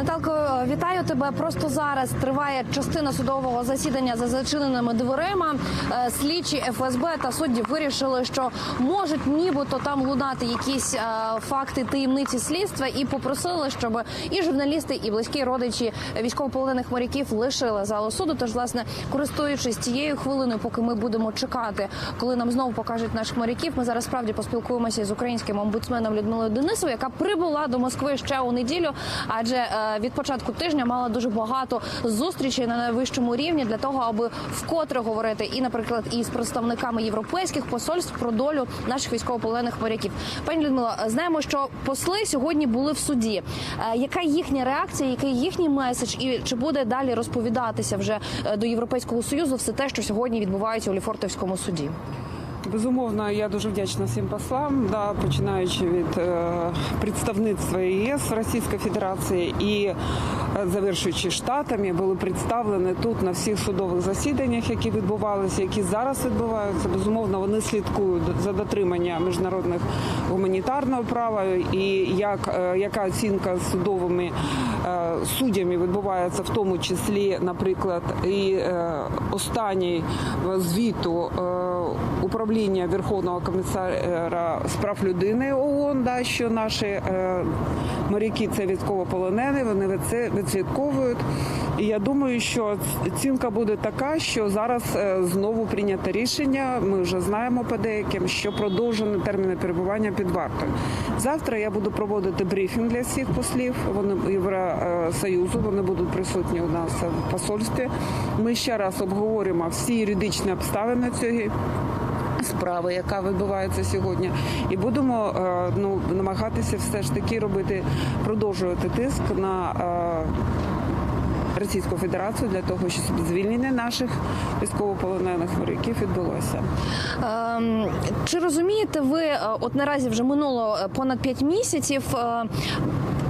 Наталко, вітаю тебе. Просто зараз триває частина судового засідання за зачиненими дверима. Е, Слідчі ФСБ та судді вирішили, що можуть нібито там лунати якісь е, факти таємниці слідства, і попросили, щоб і журналісти, і близькі родичі військовополонених моряків лишили залу суду. Тож, власне, користуючись цією хвилиною, поки ми будемо чекати, коли нам знову покажуть наших моряків, ми зараз справді поспілкуємося з українським омбудсменом Людмилою Денисовою, яка прибула до Москви ще у неділю, адже е, від початку тижня мала дуже багато зустрічей на найвищому рівні для того, аби вкотре говорити і, наприклад, і з представниками європейських посольств про долю наших військовополонених моряків. Пані Людмила, знаємо, що посли сьогодні були в суді. Е, Яка їхня реакція, який їхній меседж, і чи буде далі розповідатися вже е, до європейського союзу все те, що сьогодні відбувається у Ліфортовському суді? Безумовно, я дуже вдячна всім послам, да, починаючи від е, представництва ЄС Російської Федерації і е, завершуючи штатами, були представлені тут на всіх судових засіданнях, які відбувалися, які зараз відбуваються. Безумовно, вони слідкують за дотримання міжнародних гуманітарного права і як е, яка оцінка судовими е, суддями відбувається, в тому числі, наприклад, і е, останній звіту. е, управління Верховного комісара з прав людини ООН, да, що наші е, моряки це військовополонені, вони це відслідковують. І я думаю, що оцінка буде така, що зараз е, знову прийнято рішення. Ми вже знаємо по деяким, що продовжені терміни перебування під вартою. Завтра я буду проводити брифінг для всіх послів. Вони Євросоюзу, вони будуть присутні у нас в посольстві. Ми ще раз обговоримо всі юридичні обставини цього справи, яка відбувається сьогодні, і будемо е, ну намагатися все ж таки робити, продовжувати тиск на. е, Російську Федерацію для того, щоб звільнення наших військовополонених моряків відбулося. Ем, Чи розумієте ви, е, от наразі вже минуло понад 5 місяців?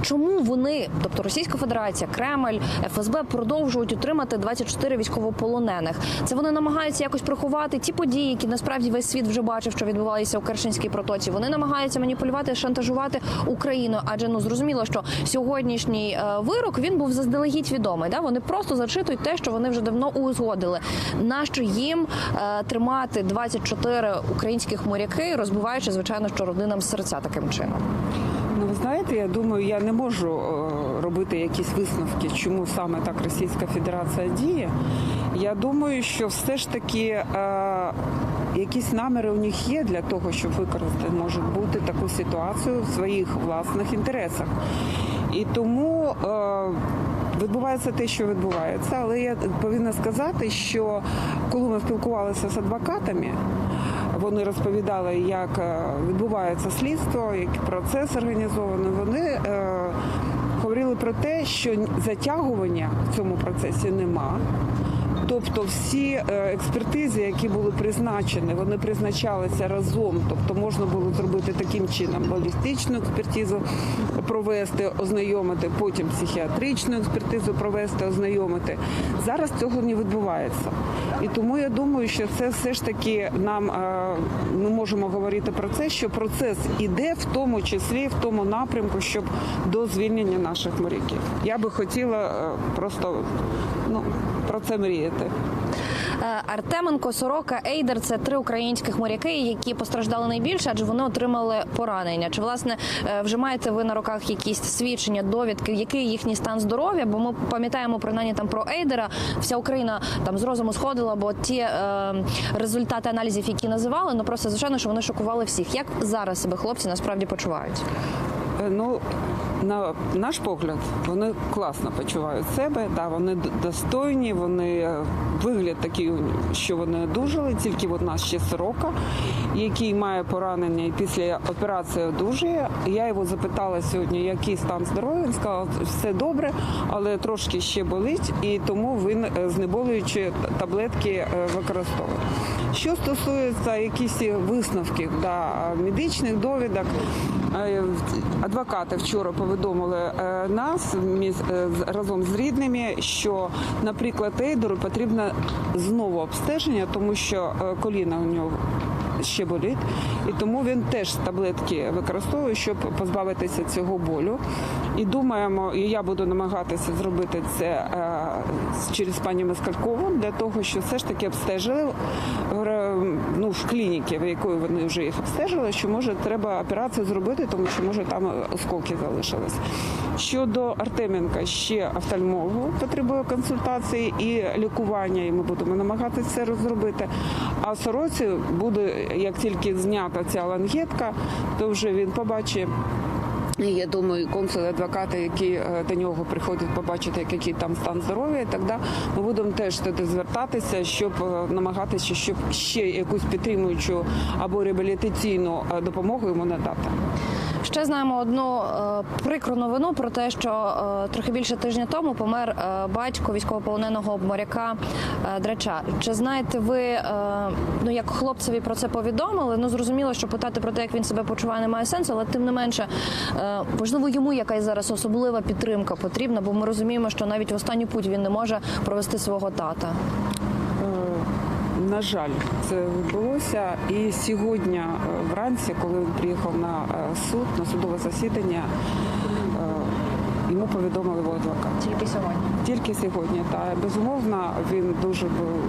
Чому вони, тобто Російська Федерація, Кремль, ФСБ, продовжують утримати 24 військовополонених? Це вони намагаються якось приховати ті події, які насправді весь світ вже бачив, що відбувалися у Керченській протоці. Вони намагаються маніпулювати, шантажувати Україну, адже ну зрозуміло, що сьогоднішній е, вирок він був заздалегідь відомий. Да? Вони просто зачитують те, що вони вже давно узгодили. Нащо їм е, тримати 24 українських моряки, розбиваючи звичайно, що родинам серця таким чином? Ну, ви знаєте, я думаю, я не можу е, робити якісь висновки, чому саме так Російська Федерація діє. Я думаю, що все ж таки е, якісь наміри у них є для того, щоб використати може бути таку ситуацію в своїх власних інтересах. І тому е, відбувається те, що відбувається. Але я повинна сказати, що коли ми спілкувалися з адвокатами, вони розповідали, як е, відбувається слідство, який процес організований. Вони е, говорили про те, що затягування в цьому процесі нема. Тобто всі е, експертизи, які були призначені, вони призначалися разом. Тобто можна було зробити таким чином балістичну експертизу провести, ознайомити, потім психіатричну експертизу провести, ознайомити. Зараз цього не відбувається. І тому я думаю, що це все ж таки нам е, ми можемо говорити про це, що процес іде в тому числі в тому напрямку, щоб до звільнення наших моряків. Я би хотіла е, просто ну про це мріяти. Е, Артеменко, Сорока, Ейдер це три українських моряки, які постраждали найбільше, адже вони отримали поранення. Чи власне е, вже маєте ви на руках якісь свідчення, довідки, який їхній стан здоров'я? Бо ми пам'ятаємо принаймні там про Ейдера. Вся Україна там з розуму сходила, бо ті е, результати аналізів, які називали, ну просто звичайно, що вони шокували всіх. Як зараз себе хлопці насправді почувають? Е, Ну, на наш погляд, вони класно почувають себе, да, вони достойні, вони е, вигляд такий, що вони одужали, тільки от нас ще сорока, який має поранення і після операції одужує. Я його запитала сьогодні, який стан здоров'я. Він сказав, все добре, але трошки ще болить, і тому він е, знеболюючі таблетки використовує. Що стосується якісь висновків да, медичних довідок, е, адвокати вчора повідомили е, нас е, разом з рідними, що, наприклад, Ейдору потрібно знову обстеження, тому що коліна у нього ще болить. І тому він теж таблетки використовує, щоб позбавитися цього болю. І думаємо, і я буду намагатися зробити це е, через пані Москалькову для того, що все ж таки обстежили е, ну, в клініці, в якої вони вже їх обстежили, що може треба операцію зробити, тому що може там осколки залишились. Щодо Артеменка, ще офтальмологу потребує консультації і лікування, і ми будемо намагатися це розробити. А сороці буде, як тільки знята ця лангетка, то вже він побачить. Я думаю, консули, адвокати, які е, до нього приходять побачити, який там стан здоров'я, і так далі, ми будемо теж туди звертатися, щоб е, намагатися, щоб ще якусь підтримуючу або реабілітаційну е, допомогу йому надати. Ще знаємо одну е, прикру новину про те, що е, трохи більше тижня тому помер е, батько військовополоненого моряка Драча. Чи знаєте ви, ну як хлопцеві про це повідомили? Ну зрозуміло, що питати про те, як він себе почуває, немає сенсу, але тим не менше, можливо, йому якась зараз особлива підтримка потрібна, бо ми розуміємо, що навіть в останню путь він не може провести свого тата. На жаль, це відбулося. І сьогодні е, вранці, коли він приїхав на е, суд, на судове засідання, е, йому повідомили його адвокат. Тільки сьогодні. Тільки сьогодні. Та безумовно він дуже був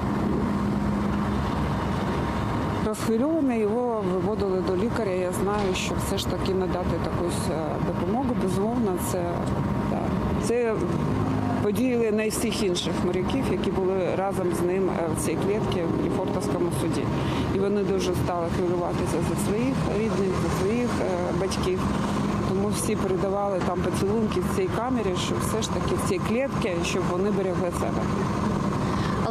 розхвильований. Його виводили до лікаря. Я знаю, що все ж таки надати е, допомогу. Безумовно, це, це подіяли на всіх інших моряків, які були разом з ним е, в цій клітці в Ліфортовському суді. І вони дуже стали хвилюватися за своїх рідних, за своїх е, батьків. Тому всі передавали там поцілунки в цій камері, що все ж таки в цій клітці, щоб вони берегли себе.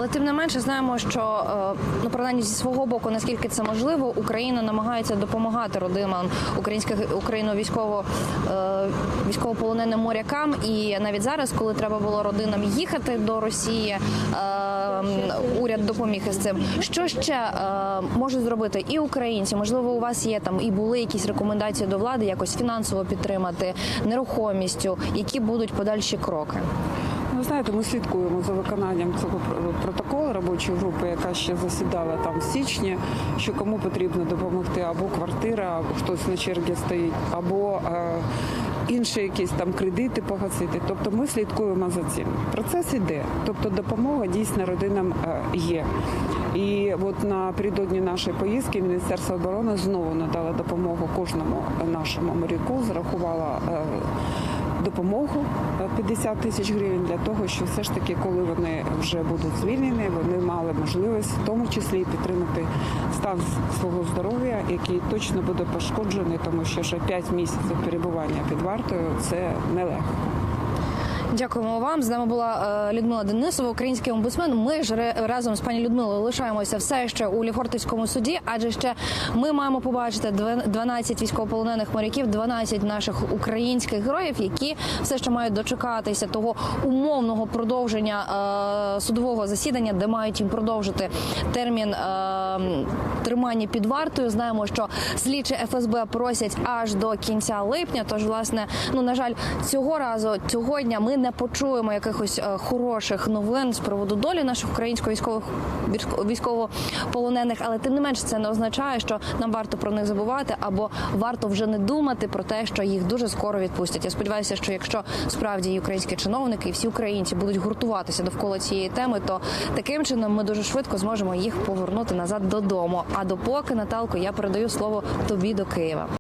Але тим не менше знаємо, що е, ну принаймні зі свого боку, наскільки це можливо, Україна намагається допомагати родинам українських Україно військово е, військовополоненим морякам. І навіть зараз, коли треба було родинам їхати до Росії, е, уряд допоміг із цим. Що ще можуть зробити і українці? Можливо, у вас є там і були якісь рекомендації до влади, якось фінансово підтримати нерухомістю, які будуть подальші кроки. Ну, знаєте, ми слідкуємо за виконанням цього пр- протоколу робочої групи, яка ще засідала там в січні, що кому потрібно допомогти або квартира, або хтось на черзі стоїть, або е, інші якісь там кредити погасити. Тобто ми слідкуємо за цим. Процес іде. Тобто допомога дійсно родинам е, є. І от напередодні нашої поїздки Міністерство оборони знову надало допомогу кожному нашому моряку, зарахувала. Е, допомогу е, 50 тисяч гривень для того, що все ж таки, коли вони вже будуть звільнені, вони мали можливість в тому числі підтримати стан свого здоров'я, який точно буде пошкоджений, тому що вже 5 місяців перебування під вартою це нелегко. Дякуємо вам. З нами була е, Людмила Денисова, український омбудсмен. Ми ж разом з пані Людмилою лишаємося все ще у Ліфортівському суді, адже ще ми маємо побачити две- 12 військовополонених моряків, 12 наших українських героїв, які все ще мають дочекатися того умовного продовження е, судового засідання, де мають їм продовжити термін е, під вартою. Знаємо, що слідчі ФСБ просять аж до кінця липня. Тож, власне, ну на жаль, цього разу цього дня ми не почуємо якихось е, хороших новин з приводу долі наших українсько військових військовополонених, але тим не менш це не означає, що нам варто про них забувати або варто вже не думати про те, що їх дуже скоро відпустять. Я сподіваюся, що якщо справді і українські чиновники, і всі українці будуть гуртуватися довкола цієї теми, то таким чином ми дуже швидко зможемо їх повернути назад додому. А допоки Наталко, я передаю слово тобі до Києва.